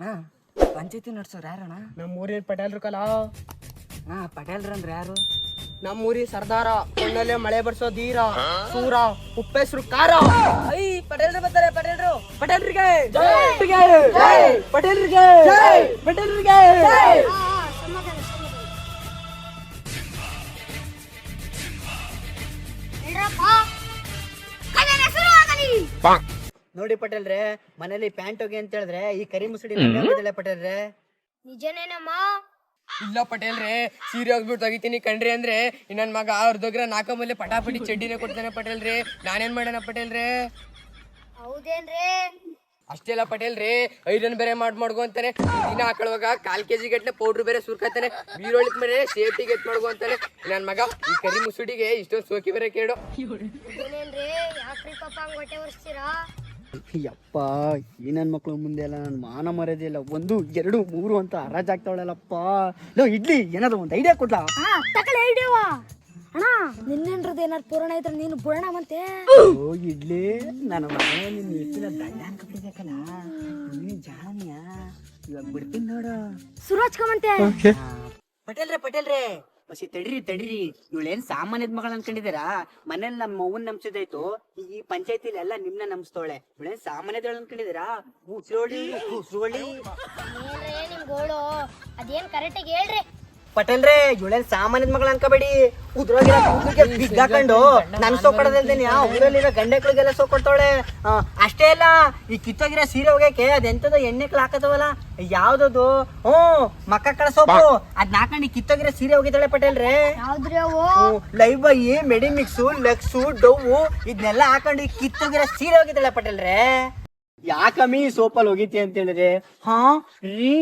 ಹಾ ಪಂಚಾಯತಿ ನಡ್ಸೋರು ಯಾರಣ್ಣ? ನಮ್ಮ ಊರಿನ ಪಟೇಲ್ರು ಕಲ. ಹಾ ಪಟೇಲ್ರಂದ್ರೆ ಯಾರು? ನಮ್ಮ ಊರಿ ಸರ್ದಾರ ಕಣ್ಣಲ್ಲೇ ಮಳೆ ಬರ್ಸೋ ಧೀರ ಸೂರ ಉಪ್ಪೆಸ್ರು ಕಾರ. ಐ ಪಟೇಲ್ರು ಬರ್ತಾರೆ ಪಟೇಲ್ರು. ಪಟೇಲ್ರಿಗೆ. ಪಟೇಲ್ರಿಗೆ. ಪಟೇಲ್ರಿಗೆ. ನೋಡಿ ಪಟೇಲ್ರೆ ಮನೇಲಿ ಪ್ಯಾಂಟ್ ಹೋಗಿ ಅಂತ ಹೇಳಿದ್ರೆ ಈ ಕರಿ ಮುಸುಡಿ ಪಟೇಲ್ರೆ. ನಿಜನೇನಮ್ಮ? ಇಲ್ಲ ಪಟೇಲ್ರೆ ಸೀರೆ ಹೋಗ್ಬಿಟ್ಟು ತೆಗಿತೀನಿ ಕಣ್ರಿ ಅಂದ್ರೆ ಇನ್ನೊಂದ್ ಮಗ ಅವ್ರದೋಗ್ರ ಮೇಲೆ ಪಟಾಪಟಿ ಚಡ್ಡಿನೇ ಕೊಡ್ತಾನೆ ಪಟೇಲ್ರಿ. ನಾನೇನ್ ಮಾಡೋಣ ಪಟೇಲ್ರೆ? ಹೌದೇನ್ರಿ? ಅಷ್ಟೆಲ್ಲ ಪಟೇಲ್ರಿ ಐರನ್ ಬೇರೆ ಮಾಡ್ ಮಾಡ್ಕೊಂತಾನೆ ಅಂತಾನೆ. ದಿನ ಹಾಕೊಳ್ಳುವಾಗ ಕಾಲ್ ಕೆಜಿ ಗಟ್ಟಲೆ ಪೌಡ್ರ್ ಬೇರೆ ಸುರ್ಕತಾನೆ ಬೀರೋಳಿಕ್ ಮೇಲೆ ಸೇಫ್ಟಿ ಎತ್ ಮಾಡ್ಕೊಂತಾನೆ ಅಂತಾನೆ. ನನ್ ಮಗ ಈ ಕರಿ ಮುಸುಡಿಗೆ ಇಷ್ಟೊಂದು ಸೋಕಿ ಬೇರೆ ಕೇಳು. ಯಾಕ್ರಿ ಪಾಪ ಹಂಗ್ ಹೊಟ್ಟೆ ಯಪ್ಪ ಈ ನನ್ನ ಮಕ್ಳು ಮುಂದೆ ಎಲ್ಲ ನಾನು ಮಾನ ಮರ್ಯಾದೆ ಇಲ್ಲ. ಒಂದು ಎರಡು ಮೂರು ಅಂತ ಹರಾಜಾಗ್ತಾವಳಲ್ಲಪ್ಪ ಲೋ ಇಡ್ಲಿ ಏನಾದ್ರು ಒಂದು ಐಡಿಯಾ ಕೊಡ್ಲಾ? ಹಾ ತಕಲೆ ಐಡಿಯವ ಅಣ್ಣ ನಿನ್ನೆನ್ರದ್ದು ಏನಾದ್ರು ಪೂರ್ಣ ಇದ್ರೆ ನೀನು ಪೂರ್ಣ ಮಂತೆ ಓ ಇಡ್ಲಿ ನನ್ನ ಮಗನೇ ನಿನ್ನ ಇಟ್ಟಿನ ದಂಡ ಅನ್ಕೊಂಡಿದ್ದಕ್ಕಲ್ಲ ನೀನು ಜಾಣಿಯ? ಇವಾಗ ಬಿಡ್ತೀನಿ ನೋಡು. ಸುರಾಜ್ ಕಮಂತೆ ಪಟೇಲ್ರೆ ಪಟೇಲ್ರೆ. ಬಸಿ ತಡೀರಿ ತಡೀರಿ. ಇವಳೇನ್ ಸಾಮಾನ್ಯದ ಮಗಳ ಅನ್ಕೊಂಡಿದ್ದೀರಾ? ಮನೇಲಿ ನಮ್ಮ ಅವ್ವನ್ ನಂಬಿಸಿದಾಯ್ತು ಈ ಪಂಚಾಯತಿಲಿ ಎಲ್ಲ ನಿಮ್ನ ನಂಬಿಸ್ತವಳೆ ಇವಳೇನ್ ಸಾಮಾನ್ಯದಳು ಅನ್ಕೊಂಡಿದ್ದೀರಾ? ನಿಮ್ ಗೋಳು. ಅದೇನ್ ಕರೆಕ್ಟಾಗಿ ಹೇಳ್ರಿ. ಪಟೇಲ್ರೆ ಇವಳೇನ್ ಸಾಮಾನ್ಯದ ಮಗಳ ಅನ್ಕೋಬೇಡಿ. ಉದ್ರೋಗಿರೋ ಕೂದಲಿಗೆ ಬಿಗ್ಗಾಕೊಂಡು ನನ್ ಸೋಕೊಡದಲ್ದೇನೆ ಆ ಊರಲ್ಲಿರೋ ಗಂಡೆಗಳಿಗೆಲ್ಲ ಸೋಕೊಡ್ತಾವಳೆ ಆ, ಅಷ್ಟೇ ಅಲ್ಲ ಈ ಕಿತ್ತೋಗಿರೋ ಸೀರೆ ಹೋಗಕ್ಕೆ ಅದೆಂತದ ಎಣ್ಣೆಕ್ಳು ಹಾಕದವಲ್ಲ ಯಾವ್ದದು? ಹ್ಞೂ ಮಕ್ಕ ಕಳ ಸೋಪು ಅದ್ ಹಾಕೊಂಡು ಈ ಕಿತ್ತೋಗಿರೋ ಸೀರೆ ಹೋಗಿದ್ದಾಳೆ ಪಟೇಲ್ ರೇ ಅವು? Lifebuoy Medimix Lux Dove ಇದನ್ನೆಲ್ಲ ಹಾಕೊಂಡು ಈ ಕಿತ್ತೋಗಿರೋ ಸೀರೆ ಹೋಗಿದ್ದಾಳೆ ಪಟೇಲ್ರೆ. ಯಾಕಮ್ಮಿ ಸೋಪಲ್ಲಿ ಹೋಗಿತಿ ಅಂತ ಹೇಳಿದ್ರೆ ಹಾ, ರೀ,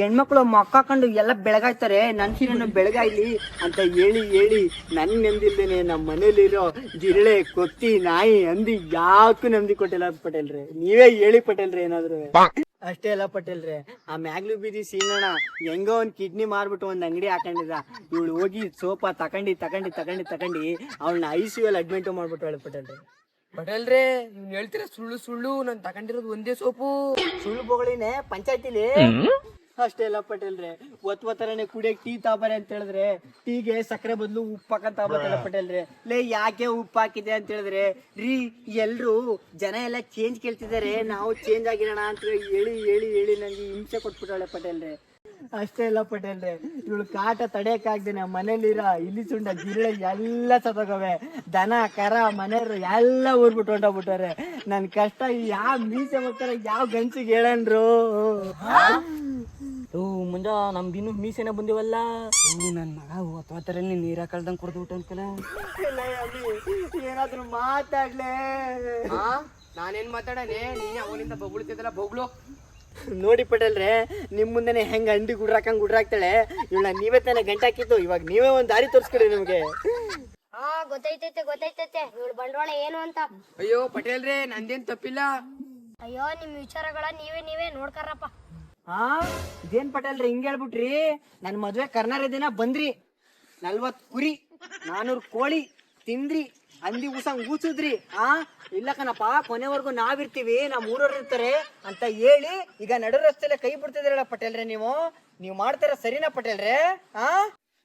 ಹೆಣ್ಮಕ್ಳು ಮಕ್ಕ ಎಲ್ಲ ಬೆಳಗಾಯ್ತಾರೆ. ನನ್ ಸೀರೆನು ಬೆಳಗಾಯ್ಲಿ ಅಂತ ಹೇಳಿ ಹೇಳಿ ನನ್ ನೆಮ್ಮದಿಲ್ದೇನೆ ನಮ್ಮ ಮನೇಲಿರೋ ಜಿರಳೆ, ಕೊತ್ತಿ, ನಾಯಿ ಅಂದಿ ಯಾಕೂ ನೆಮ್ಮದಿ ಕೊಟ್ಟಿಲ್ಲ ಪಟೇಲ್ರೆ. ನೀವೇ ಹೇಳಿ ಪಟೇಲ್ರೆ ಏನಾದ್ರು. ಅಷ್ಟೇ ಅಲ್ಲ ಪಟೇಲ್ರೆ, ಆ ಮ್ಯಾಗ್ಲು ಬೀದಿ ಸೀನಣ್ಣ ಹೆಂಗೋ ಒಂದ್ ಕಿಡ್ನಿ ಮಾರ್ಬಿಟ್ಟು ಒಂದ್ ಅಂಗಡಿ ಹಾಕೊಂಡಿದ್ದ. ಇವಳು ಹೋಗಿ ಸೋಫಾ ತಕೊಂಡಿ ತಕೊಂಡಿ ತಕೊಂಡಿ ತಕೊಂಡಿ ಅವಳನ್ನ ಐ ಸಿ ಅಲ್ಲಿ ಅಡ್ಮಿಂಟು ಮಾಡ್ಬಿಟ್ಟು ಪಟೇಲ್ರೆ. ಪಟೇಲ್ರೆ ನೀವ್ ಹೇಳ್ತೀರ ಸುಳ್ಳು ಸುಳ್ಳು ನಾನ್ ತಗೊಂಡಿರೋದು ಒಂದೇ ಸೋಪು. ಸುಳ್ಳು ಬೊಗಳಿನೇ ಪಂಚಾಯತಿಲಿ? ಅಷ್ಟೇ ಇಲ್ಲ ಪಟೇಲ್ರೆ ಒತ್ ಒತ್ತರನೆ ಕುಡಿಯಕ್ ಟೀ ತಾಬಾರೆ ಅಂತ ಹೇಳಿದ್ರೆ ಟೀಗೆ ಸಕ್ಕರೆ ಬದಲು ಉಪ್ಪು ಹಾಕಂತ ತಾಬತ್ತಲ್ಲ ಪಟೇಲ್ರೆ. ಲೇ ಯಾಕೆ ಉಪ್ಪು ಹಾಕಿದೆ ಅಂತ ಹೇಳಿದ್ರೆ ರೀ ಎಲ್ರು ಜನ ಎಲ್ಲ ಚೇಂಜ್ ಕೇಳ್ತಿದ್ದಾರೆ ನಾವು ಚೇಂಜ್ ಆಗಿರೋಣ ಅಂತ ಹೇಳಿ ಹೇಳಿ ಹೇಳಿ ನಂಗೆ ಹಿಂಸೆ ಕೊಟ್ಬಿಟ್ಟಾಳೆ ಪಟೇಲ್ರೆ. ಅಷ್ಟೇ ಇಲ್ಲ ಪಟೇಲ್ರೆ ಇವಳು ಕಾಟ ತಡೆಯಕ್ಕಾಗ್ದೇನೆ ಮನೇಲಿರ ಇಲಿ ಸುಂಡ ಗಿರಳೆ ಎಲ್ಲ ಸತ್ತೋಗವೆ. ದನ ಕರ ಮನೆಯವರು ಎಲ್ಲ ಊರ್ಬಿಟ್ಟು ಹೊಂಟೋಗ್ಬಿಟ್ಟಾರೆ ನನ್ ಕಷ್ಟ ಯಾವ ಮೀಸೆ ಬರ್ತಾರೆ ಯಾವ ಗಂಚಿಗೆ ಹೇಳನ್ರು? ಓ ಮುಂಜ ನಮ್ದಿನ್ನು ಮೀಸೆನ ಬಂದಿವಲ್ಲ. ಹ್ಞೂ ನನ್ ಮಗ ಒತ್ತವತ್ತರಲ್ಲಿ ನೀರ ಕಳ್ದಂಗ್ ಕುಡ್ದು ಬಿಟ್ಟು ಅನ್ಕಲ ಏನಾದ್ರು ಮಾತಾಡ್ಲೆ. ನಾನೇನ್ ಮಾತಾಡನೆ? ನೀನೆ ಅವನಿಂದ ಬೊಗಳ್ತಿದ್ದಲ್ಲ ಬೊಗಳು. ನೋಡಿ ಪಟೇಲ್ರೆ ನಿಮ್ ಮುಂದೆನೆ ಹೆಂಗ್ ಅಂಡಿ ಗುಡ್ರಾಕಂಗ್ ಗುಡ್ರಾಕ್ತಾಳೆ? ಇವಳ ನೀವೇ ತಾನೇ ಗಂಟಾಕಿತ್ತು ಹಾಕಿದ್ದು ಇವಾಗ ನೀವೇ ಒಂದ್ ದಾರಿ ತೋರಿಸ್ಕೊಡಿ ನಿಮ್ಗೆ. ಹಾ ಗೊತ್ತೈತೈತೆ ಗೊತ್ತೈತೈತೆ. ಇವಳು ಬಂಡವಾಳ ಏನು ಅಂತ. ಅಯ್ಯೋ ಪಟೇಲ್ರೆ ನಂದೇನ್ ತಪ್ಪಿಲ್ಲ. ಅಯ್ಯೋ ನಿಮ್ ವಿಚಾರಗಳ ನೀವೇ ನೀವೇ ನೋಡ್ಕರಪ್ಪ ಹಾ ಇದೇನ್ ಪಟೇಲ್ರಿ ಹಿಂಗ್ ಹೇಳ್ಬಿಟ್ರಿ? ನನ್ ಮದ್ವೆ ಕರ್ನಾರ ದಿನ ಬಂದ್ರಿ. ನಲ್ವತ್ ಕುರಿ ನಾನೂರ್ ಕೋಳಿ ತಿಂದ್ರಿ. ಹಂದಿ ಉಸಂಗ್ ಊಸಿದ್ರಿ ಆ? ಇಲ್ಲ ಕಣಪ್ಪ ಕೊನೆವರೆಗೂ ನಾವಿರ್ತೀವಿ ನಮ್ಮ ಊರವ್ರು ಇರ್ತಾರೆ ಅಂತ ಹೇಳಿ ಈಗ ನಡು ರಸ್ತೆಲೆ ಕೈ ಬಿಡ್ತಿದ್ರಲ್ಲ ಪಟೇಲ್ರೆ ನೀವು? ನೀವು ಮಾಡ್ತಾರ ಸರಿನಾ ಪಟೇಲ್ರೆ? ಆ?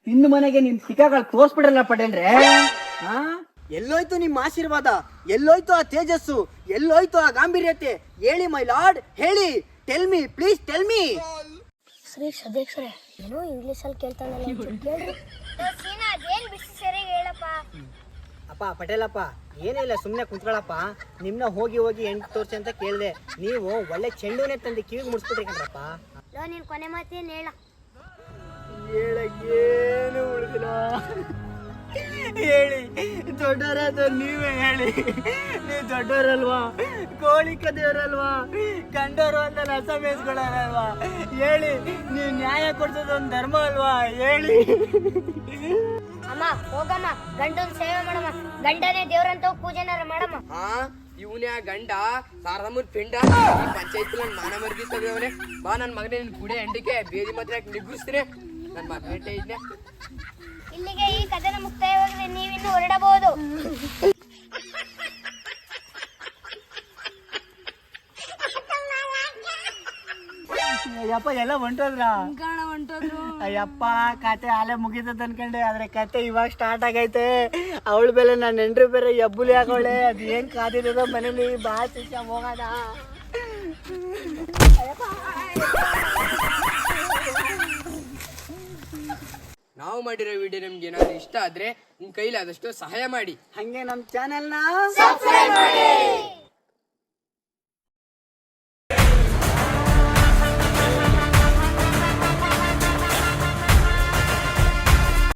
ಇನ್ನು ಮನೆಗೆ ನಿಮ್ ಟಿಕಾಗಳು ತೋರ್ಸ್ಬಿಡಲ್ಲ ಪಟೇಲ್ರೆ. ಆ? ಎಲ್ಲೋಯ್ತು ನಿಮ್ಮ ಆಶೀರ್ವಾದ ಎಲ್ಲೋಯ್ತು ಆ ತೇಜಸ್ಸು ಎಲ್ಲೋಯ್ತು ಆ ಗಾಂಭೀರ್ಯತೆ. ಹೇಳಿ ಮೈ ಲಾರ್ಡ್ ಹೇಳಿ. Tell me please tell me Shri ಸದೇಶ್ವರೇ ಏನೋ ಇಂಗ್ಲಿಷ್ ಅಲ್ಲಿ ಕೇಳ್ತಾನೆ ಕೇಳ್ರಿ. ಸೀನಾ ಅದೇನ್ ಬಿಸಿ ಸರಿಯಾಗಿ ಹೇಳಪ್ಪ. ಅಪ್ಪ ಪಟೇಲಪ್ಪ ಏನಿಲ್ಲ ಸುಮ್ಮನೆ ಕುಂತ್ಕೊಳಪ್ಪ. ನಿಮ್ನ ಹೋಗಿ ಹೋಗಿ ಎಂಟು ತೋರಿಸಿ ಅಂತ ಕೇಳಿದೆ. ನೀವು ಒಳ್ಳೆ ಚೆಂಡುನೇ ತಂದು ಕಿವಿಗೆ ಮುಡಿಸ್ಬಿಟ್ರಿ ಕಣ್ರಪ್ಪ. ಲೋ ನಿನ್ ಕೊನೆ ಮಾತೇನು ಹೇಳ. ಹೇಳಕ್ಕೇನು ಉಳಿದಿಲ್ಲ. ಹೇಳಿ ದೊಡ್ಡವರಾದ ನೀವೇ ಹೇಳಿ. ನೀವು ದೊಡ್ಡವರಲ್ವಾ ಕೋಳಿ ದೇವರಲ್ವಾ ಕಂಡವರು ರಸ ಅಸಮೇಸ್ಗಳಲ್ವಾ ಹೇಳಿ ನೀವು ನ್ಯಾಯ ಕೊಡ್ಸೋದು ಒಂದು ಧರ್ಮ ಅಲ್ವಾ? ಹೇಳಿ. ಅಮ್ಮ ಹೋಗಮ್ಮ ಗಂಡನ್ ಸೇವೆ ಮಾಡಮ್ಮ. ಗಂಡನೇ ದೇವ್ರಂತ ಪೂಜೆನಾರ ಮಾಡಮ್ಮ. ಹಾ ಇವನೇ ಆ ಗಂಡ ಸಾರದಮ್ಮನ್ ಪಿಂಡ. ಪಂಚಾಯತ್ ನನ್ ಮಾನ ಮರ್ಗಿಸ್ತವನೆ ಬಾ ನನ್ ಮಗನೇ ನಿನ್ ಕುಡೆ ಹೆಂಡಿಕೆ ಬೇದಿ ಮಾತ್ರ ನಿಗ್ರಿಸ್ತೀನಿ ನನ್ ಮಗನೇ ಇದ್ನೆ. ಇಲ್ಲಿಗೆ ಈ ಕಥೆನ ಮುಕ್ತಾಯವಾಗಿದೆ ಅಯ್ಯಪ್ಪ ಎಲ್ಲ ಹೊಂಟೋದ್ರ? ಅಯ್ಯಪ್ಪ ಕತೆ ಆಲೆ ಮುಗಿತದ ಅನ್ಕೊಂಡೆ ಆದ್ರೆ ಕತೆ ಇವಾಗ ಸ್ಟಾರ್ಟ್ ಆಗೈತೆ. ಅವಳ ಬೆಲೆ ನನ್ನ ಹೆಂಡ್ರಿ ಬೇರೆ ಎಬ್ಬುಲಿ ಆಗೋಳೆ ಅದ್ ಏನ್ ಕಾದಿರೋದ ಮನೇಲಿ ಬಾ ಶಿಷ್ಯ ಹೋಗೋಣ ನಾವು ಮಾಡಿರೋ ವಿಡಿಯೋ ನಿಮ್ಗೆ ಏನಾದ್ರು ಇಷ್ಟ ಆದ್ರೆ ನಿಮ್ ಕೈಲಾದಷ್ಟು ಸಹಾಯ ಮಾಡಿ. ಹಂಗೆ ನಮ್ಮ ಚಾನೆಲ್ನ